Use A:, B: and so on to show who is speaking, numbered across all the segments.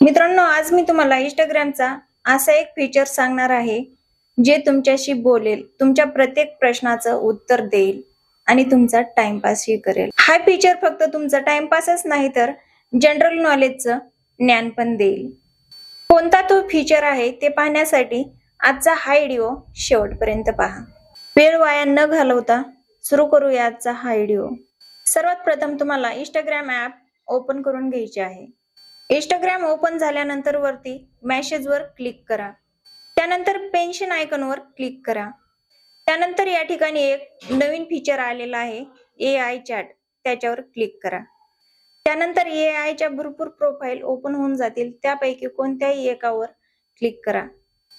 A: मित्रांनो आज मी तुम्हाला इंस्टाग्रामचा असा एक फीचर सांगणार आहे जे तुमच्याशी बोलेल तुमच्या प्रत्येक प्रश्नाचं उत्तर देईल आणि तुमचा टाइमपासही करेल. हा फीचर फक्त तुमचा टाइमपासच नाही तर जनरल नॉलेजचं ज्ञान पण देईल. कोणता तो फीचर आहे ते पाहण्यासाठी आजचा हा व्हिडिओ शेवटपर्यंत पहा. वेळ वाया न घालवता सुरू करूया आजचा हा व्हिडिओ सर्वात प्रथम तुम्हाला इंस्टाग्राम ॲप ओपन करून घ्यायचे आहे. इंस्टाग्राम ओपन झाल्यानंतर वरती मॅसेजवर क्लिक करा. त्यानंतर पेन्शन आयकॉनवर क्लिक करा. त्यानंतर या ठिकाणी एक नवीन फीचर आलेला आहे ए आय चॅट त्याच्यावर क्लिक करा. त्यानंतर ए आयच्या भरपूर प्रोफाईल ओपन होऊन जातील. त्यापैकी कोणत्याही एकावर क्लिक करा.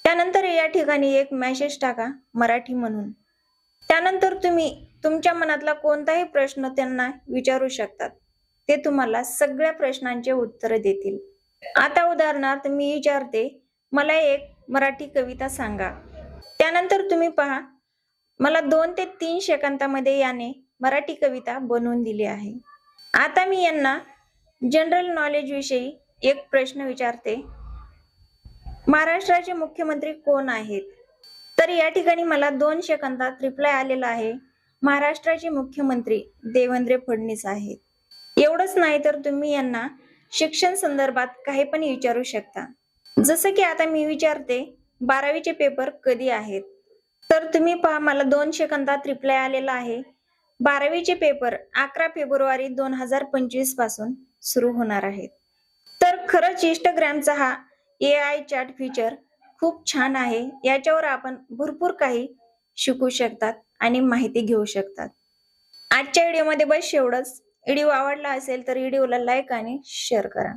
A: त्यानंतर या ठिकाणी एक मेसेज टाका मराठी म्हणून. त्यानंतर तुम्ही तुमच्या मनातला कोणताही प्रश्न त्यांना विचारू शकतात. ते तुम्हाला सगळ्या प्रश्नांचे उत्तर देतील. आता उदाहरणार्थ मी विचारते मला एक मराठी कविता सांगा. त्यानंतर तुम्ही पहा मला दोन ते तीन सेकंदामध्ये याने मराठी कविता बनवून दिली आहे. आता मी यांना जनरल नॉलेज विषयी एक प्रश्न विचारते. महाराष्ट्राचे मुख्यमंत्री कोण आहेत? तर या ठिकाणी मला दोन सेकंदात रिप्लाय आलेला आहे. महाराष्ट्राचे मुख्यमंत्री देवेंद्र फडणवीस आहेत. एवढंच नाही तर तुम्ही यांना शिक्षण संदर्भात काही पण विचारू शकता. जसं की आता मी विचारते बारावीचे पेपर कधी आहेत? तर तुम्ही पहा मला दोन सेकंदात रिप्लाय आलेला आहे. बारावीचे पेपर अकरा फेब्रुवारी दोन हजार पंचवीसपासून सुरू होणार आहेत. तर खरंच इंस्टाग्रामचा हा ए आय चॅट फीचर खूप छान आहे. याच्यावर आपण भरपूर काही शिकू शकतात आणि माहिती घेऊ शकतात. आजच्या व्हिडिओमध्ये बस एवढंच. व्हिडिओ आवडला असेल तर व्हिडिओला लाईक आणि शेअर करा.